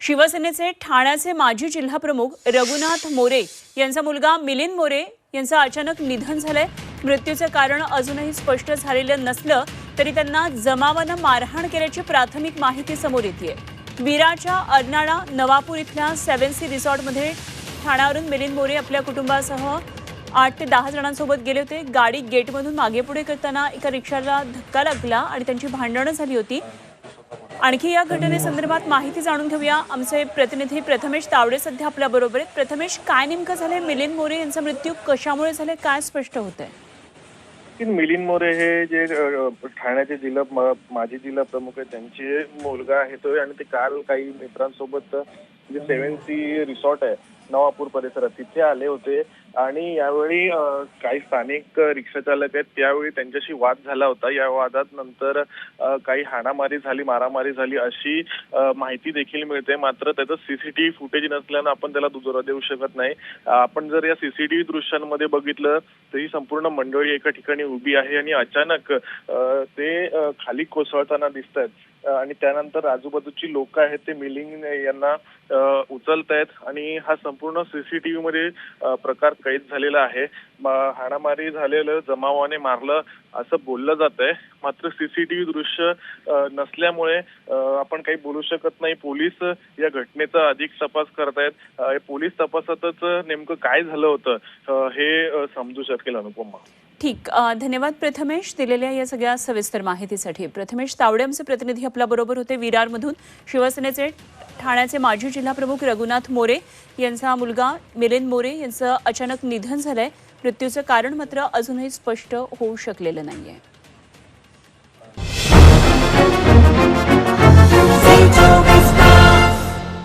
शिवसेनेचे ठाण्याचे माजी जिल्हाप्रमुख रघुनाथ मोरे यांचा मुलगा मिलिंद मोरे यांचं अचानक निधन झालंय. मृत्यूचं कारण अजूनही स्पष्ट झालेलं नसलं तरी त्यांना जमावानं मारहाण केल्याची प्राथमिक माहिती समोर येते विराच्या अर्नाळा नवापूर इथल्या सेव्हन सी रिसॉर्टमध्ये ठाण्यावरून मिलिंद मोरे आपल्या कुटुंबासह आठ ते दहा जणांसोबत गेले होते. गाडी गेटमधून मागे पुढे करताना एका रिक्षाला धक्का लागला आणि त्यांची भांडणं झाली होती. आणखी या घटनेसंदर्भात माहिती जाणून घेऊया. आमचे प्रतिनिधी प्रथमेश तावडे सध्या आपल्या बरोबर आहेत. प्रथमेश काय नेमकं झाले मिलिंद मोरे यांचा मृत्यू कशामुळे झाले काय स्पष्ट होत आहे मिलिंद मोरे हे जे ठाण्याचे जिल्हा माजी जिल्हा प्रमुख आहे त्यांचे मुलगा आहे तो आणि ते काल काही मित्रांसोबत जे सेव्हन सी रिसॉर्ट आहे नवापूर परिसरात तिथे आले होते. आणि यावेळी काही स्थानिक रिक्षा चालक आहेत त्यावेळी त्यांच्याशी वाद झाला होता. या वादात नंतर काही हाणामारी झाली मारामारी झाली अशी माहिती देखील मिळते. मात्र त्याचं सीसीटीव्ही फुटेज नसल्यानं आपण त्याला दुजोरा देऊ शकत नाही. आपण जर या सीसीटीव्ही दृश्यांमध्ये बघितलं तर ही संपूर्ण मंडळी एका ठिकाणी उभी आहे आणि अचानक ते खाली कोसळताना दिसत आहेत आणि त्यानंतर आजूबाजूची लोक आहेत ते मिलिंग यांना उचलत आहेत आणि हा संपूर्ण सीसीटीव्ही मध्ये प्रकार कैद झालेला आहे. हाणामारी झालेलं जमावाने मारलं असं बोललं जात आहे मात्र सीसीटीव्ही दृश्य नसल्यामुळे आपण काही बोलू शकत नाही. पोलीस या घटनेचा अधिक तपास करतायत. पोलीस तपासातच नेमकं काय झालं होतं हे समजू शकेल अनुपमा. ठीक. धन्यवाद प्रथमेश दिलेल्या या सगळ्या सविस्तर माहितीसाठी. प्रथमेश तावडे आमचे प्रतिनिधी आपल्या बरोबर होते विरारमधून. शिवसेनेचे ठाण्याचे माजी जिल्हाप्रमुख रघुनाथ मोरे यांचा मुलगा मिलिंद मोरे यांचं अचानक निधन झालंय. मृत्यूचं कारण मात्र अजूनही स्पष्ट होऊ शकलेलं नाहीये.